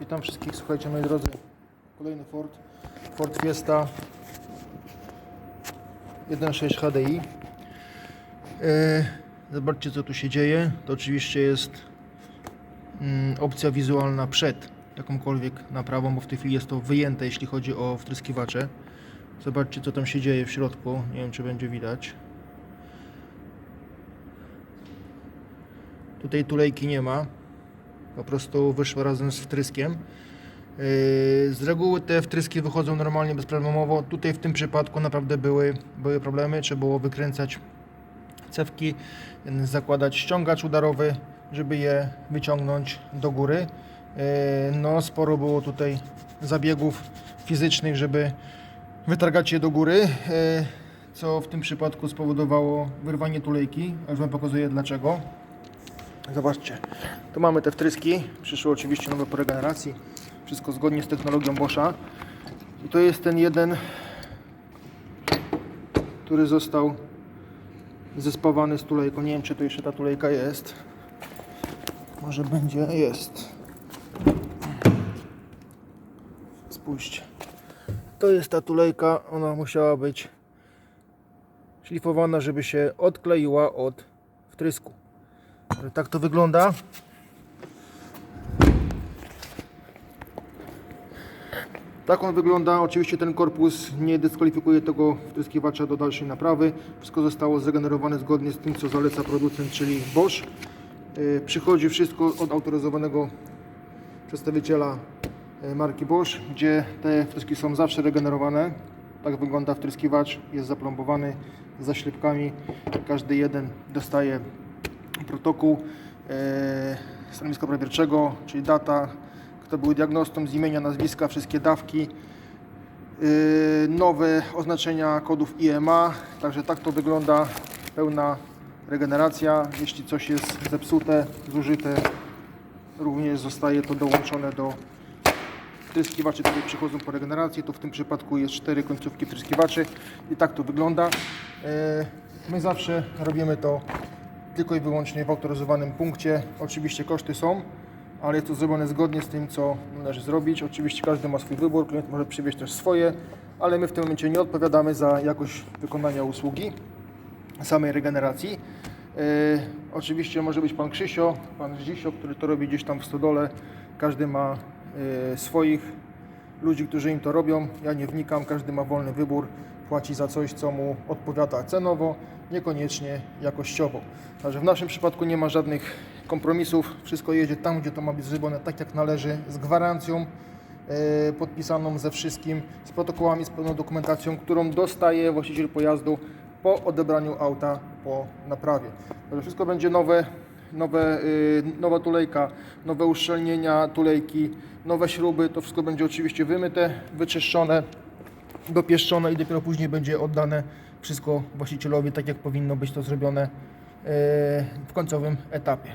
Witam wszystkich, słuchajcie moi drodzy. Kolejny Ford. Ford Fiesta 1.6 HDI. E, zobaczcie co tu się dzieje. To oczywiście jest mm, opcja wizualna przed jakąkolwiek naprawą, bo w tej chwili jest to wyjęte jeśli chodzi o wtryskiwacze. Zobaczcie co tam się dzieje w środku. Nie wiem czy będzie widać. Tutaj tulejki nie ma. Po prostu wyszła razem z wtryskiem. Yy, Z reguły te wtryski wychodzą normalnie, bezproblemowo. Tutaj w tym przypadku naprawdę były, były problemy. Trzeba było wykręcać cewki, zakładać ściągacz udarowy, żeby je wyciągnąć do góry. Yy, No, sporo było tutaj zabiegów fizycznych, żeby wytargać je do góry, yy, co w tym przypadku spowodowało wyrwanie tulejki. A Już Wam pokazuję dlaczego. Zobaczcie, tu mamy te wtryski, przyszły oczywiście nowe po regeneracji, wszystko zgodnie z technologią Boscha. I to jest ten jeden, który został zespawany z tulejką. Nie wiem, czy tu jeszcze ta tulejka jest. Może będzie, jest. Spójrzcie. To jest ta tulejka, ona musiała być szlifowana, żeby się odkleiła od wtrysku. Tak to wygląda. Tak on wygląda. Oczywiście ten korpus nie dyskwalifikuje tego wtryskiwacza do dalszej naprawy. Wszystko zostało zregenerowane zgodnie z tym, co zaleca producent, czyli Bosch. Yy, Przychodzi wszystko od autoryzowanego przedstawiciela yy, marki Bosch, gdzie te wtryski są zawsze regenerowane. Tak wygląda wtryskiwacz. Jest zaplombowany z zaślepkami. Każdy jeden dostaje protokół e, stanowiska prawierczego, czyli data, kto był diagnostą z imienia, nazwiska, wszystkie dawki, e, nowe oznaczenia kodów IMA, także tak to wygląda pełna regeneracja. Jeśli coś jest zepsute, zużyte, również zostaje to dołączone do wtryskiwaczy, które przychodzą po regeneracji. Tu w tym przypadku jest cztery końcówki wtryskiwaczy i tak to wygląda. E, My zawsze robimy to tylko i wyłącznie w autoryzowanym punkcie. Oczywiście koszty są, ale jest to zrobione zgodnie z tym, co należy zrobić. Oczywiście każdy ma swój wybór, klient może przywieźć też swoje, ale my w tym momencie nie odpowiadamy za jakość wykonania usługi, samej regeneracji. Yy, oczywiście może być pan Krzysio, pan Zdzisio, który to robi gdzieś tam w stodole. Każdy ma yy, swoich ludzi, którzy im to robią. Ja nie wnikam, każdy ma wolny wybór, płaci za coś, co mu odpowiada cenowo, niekoniecznie jakościowo. Także w naszym przypadku nie ma żadnych kompromisów, wszystko jedzie tam, gdzie to ma być zrobione tak jak należy, z gwarancją e, podpisaną ze wszystkim, z protokołami, z pełną dokumentacją, którą dostaje właściciel pojazdu po odebraniu auta po naprawie. Także wszystko będzie nowe, nowe, y, nowa tulejka, nowe uszczelnienia tulejki, nowe śruby, to wszystko będzie oczywiście wymyte, wyczyszczone, dopieszczone i dopiero później będzie oddane wszystko właścicielowi, tak jak powinno być to zrobione y, w końcowym etapie.